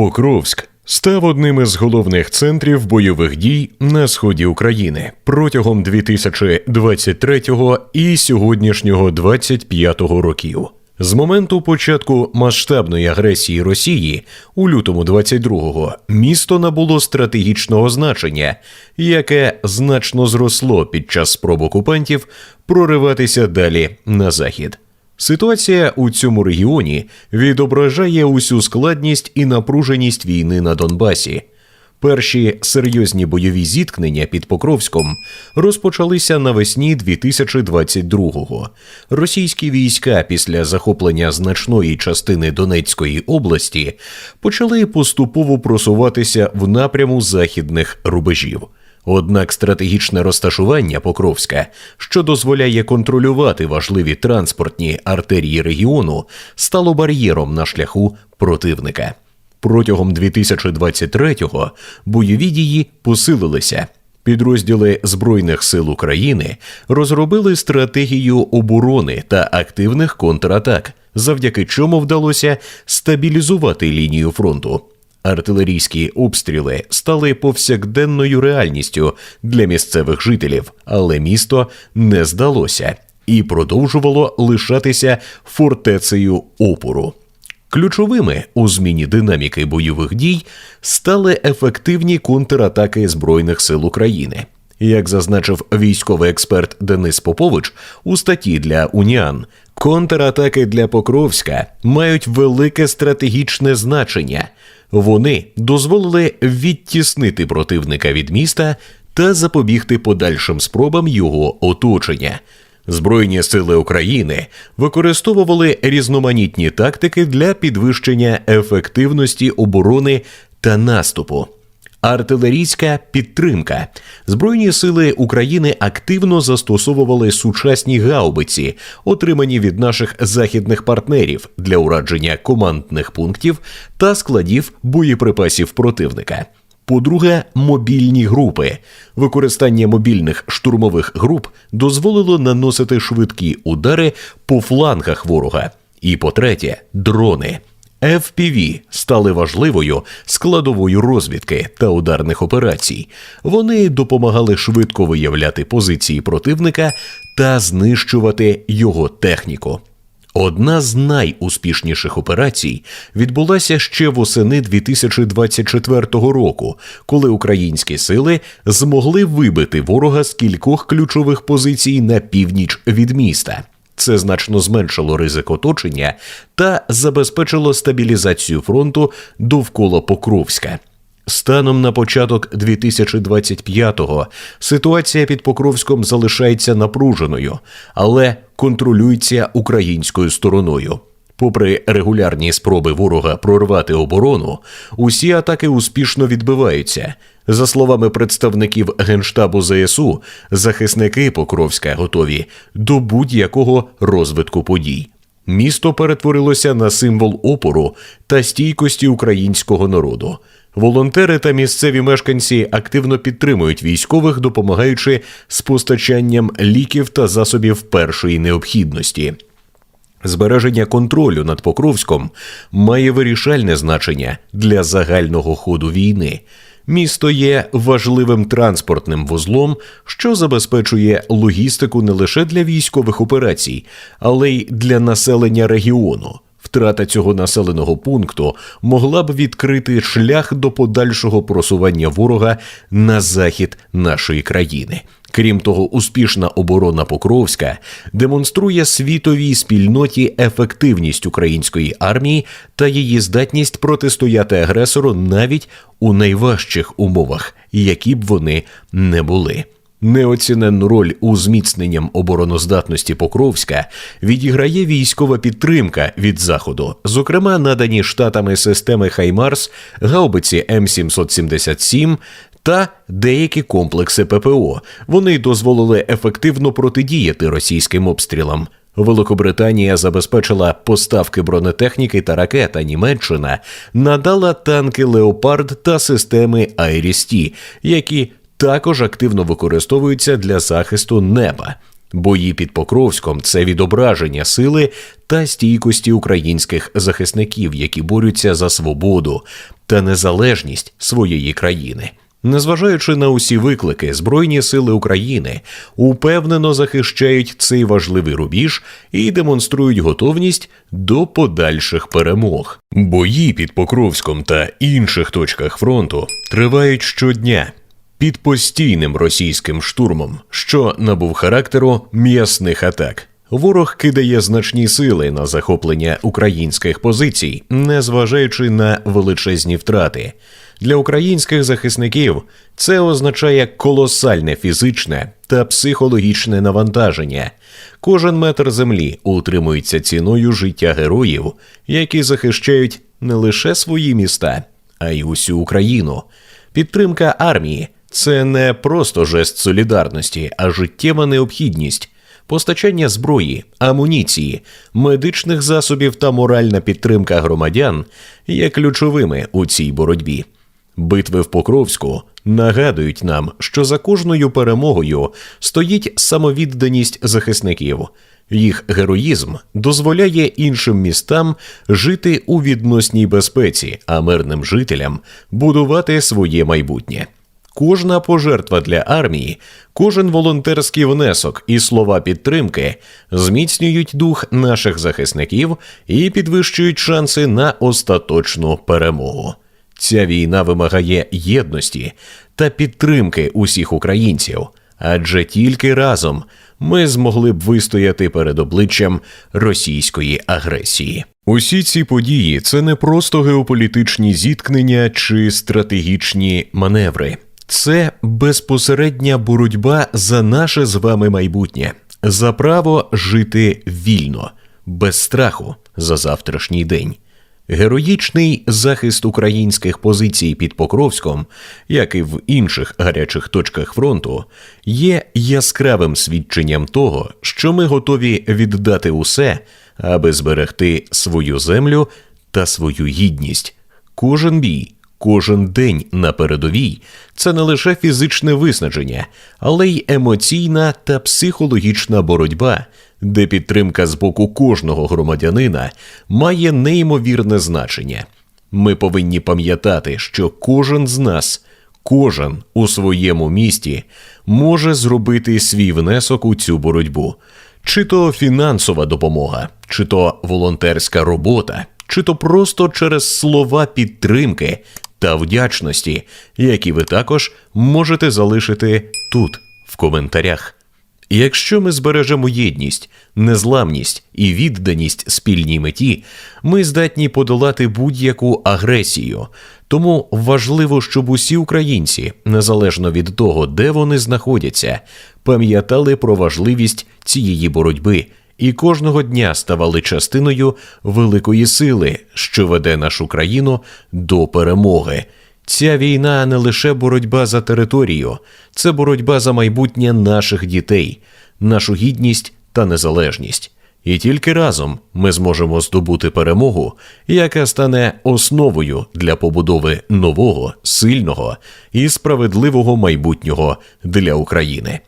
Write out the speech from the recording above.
Покровськ став одним із головних центрів бойових дій на сході України протягом 2023 і сьогоднішнього 25 років. З моменту початку масштабної агресії Росії у лютому 22-го місто набуло стратегічного значення, яке значно зросло під час спроб окупантів прориватися далі на захід. Ситуація у цьому регіоні відображає усю складність і напруженість війни на Донбасі. Перші серйозні бойові зіткнення під Покровськом розпочалися навесні 2022-го. Російські війська після захоплення значної частини Донецької області почали поступово просуватися в напряму західних рубежів. Однак стратегічне розташування Покровська, що дозволяє контролювати важливі транспортні артерії регіону, стало бар'єром на шляху противника. Протягом 2023-го бойові дії посилилися. Підрозділи Збройних сил України розробили стратегію оборони та активних контратак, завдяки чому вдалося стабілізувати лінію фронту. Артилерійські обстріли стали повсякденною реальністю для місцевих жителів, але місто не здалося і продовжувало лишатися фортецею опору. Ключовими у зміні динаміки бойових дій стали ефективні контратаки Збройних сил України. Як зазначив військовий експерт Денис Попович у статті для Уніан, контратаки для Покровська мають велике стратегічне значення. Вони дозволили відтіснити противника від міста та запобігти подальшим спробам його оточення. Збройні сили України використовували різноманітні тактики для підвищення ефективності оборони та наступу. Артилерійська підтримка. Збройні сили України активно застосовували сучасні гаубиці, отримані від наших західних партнерів для урадження командних пунктів та складів боєприпасів противника. По-друге, мобільні групи. Використання мобільних штурмових груп дозволило наносити швидкі удари по флангах ворога. І по-третє, дрони. FPV стали важливою складовою розвідки та ударних операцій. Вони допомагали швидко виявляти позиції противника та знищувати його техніку. Одна з найуспішніших операцій відбулася ще восени 2024 року, коли українські сили змогли вибити ворога з кількох ключових позицій на північ від міста. Це значно зменшило ризик оточення та забезпечило стабілізацію фронту довкола Покровська. Станом на початок 2025-го ситуація під Покровськом залишається напруженою, але контролюється українською стороною. Попри регулярні спроби ворога прорвати оборону, усі атаки успішно відбиваються. За словами представників генштабу ЗСУ, захисники Покровська готові до будь-якого розвитку подій. Місто перетворилося на символ опору та стійкості українського народу. Волонтери та місцеві мешканці активно підтримують військових, допомагаючи з постачанням ліків та засобів першої необхідності. Збереження контролю над Покровськом має вирішальне значення для загального ходу війни. Місто є важливим транспортним вузлом, що забезпечує логістику не лише для військових операцій, але й для населення регіону. Втрата цього населеного пункту могла б відкрити шлях до подальшого просування ворога на захід нашої країни. Крім того, успішна оборона Покровська демонструє світовій спільноті ефективність української армії та її здатність протистояти агресору навіть у найважчих умовах, які б вони не були. Неоціненну роль у зміцненням обороноздатності Покровська відіграє військова підтримка від заходу, зокрема надані штатами системи Хаймарс, гаубиці М777 та деякі комплекси ППО. Вони дозволили ефективно протидіяти російським обстрілам. Великобританія забезпечила поставки бронетехніки та ракет, а Німеччина надала танки Леопард та системи Айрісті, які також активно використовуються для захисту неба. Бої під Покровськом це відображення сили та стійкості українських захисників, які борються за свободу та незалежність своєї країни. Незважаючи на усі виклики, Збройні сили України упевнено захищають цей важливий рубіж і демонструють готовність до подальших перемог. Бої під Покровськом та інших точках фронту тривають щодня під постійним російським штурмом, що набув характеру м'ясних атак. Ворог кидає значні сили на захоплення українських позицій, незважаючи на величезні втрати. Для українських захисників це означає колосальне фізичне та психологічне навантаження. Кожен метр землі утримується ціною життя героїв, які захищають не лише свої міста, а й усю Україну. Підтримка армії це не просто жест солідарності, а життєва необхідність. Постачання зброї, амуніції, медичних засобів та моральна підтримка громадян є ключовими у цій боротьбі. Битви в Покровську нагадують нам, що за кожною перемогою стоїть самовідданість захисників. Їх героїзм дозволяє іншим містам жити у відносній безпеці, а мирним жителям будувати своє майбутнє. Кожна пожертва для армії, кожен волонтерський внесок і слова підтримки зміцнюють дух наших захисників і підвищують шанси на остаточну перемогу. Ця війна вимагає єдності та підтримки усіх українців, адже тільки разом ми змогли б вистояти перед обличчям російської агресії. Усі ці події це не просто геополітичні зіткнення чи стратегічні маневри. Це безпосередня боротьба за наше з вами майбутнє, за право жити вільно, без страху за завтрашній день. Героїчний захист українських позицій під Покровськом, як і в інших гарячих точках фронту, є яскравим свідченням того, що ми готові віддати усе, аби зберегти свою землю та свою гідність. Кожен бій, кожен день на передовій це не лише фізичне виснаження, але й емоційна та психологічна боротьба, де підтримка з боку кожного громадянина має неймовірне значення. Ми повинні пам'ятати, що кожен з нас, кожен у своєму місті може зробити свій внесок у цю боротьбу. Чи то фінансова допомога, чи то волонтерська робота, чи то просто через слова підтримки та вдячності, які ви також можете залишити тут, в коментарях. Якщо ми збережемо єдність, незламність і відданість спільній меті, ми здатні подолати будь-яку агресію. Тому важливо, щоб усі українці, незалежно від того, де вони знаходяться, пам'ятали про важливість цієї боротьби і кожного дня ставали частиною великої сили, що веде нашу країну до перемоги. Ця війна не лише боротьба за територію, це боротьба за майбутнє наших дітей, нашу гідність та незалежність. І тільки разом ми зможемо здобути перемогу, яка стане основою для побудови нового, сильного і справедливого майбутнього для України.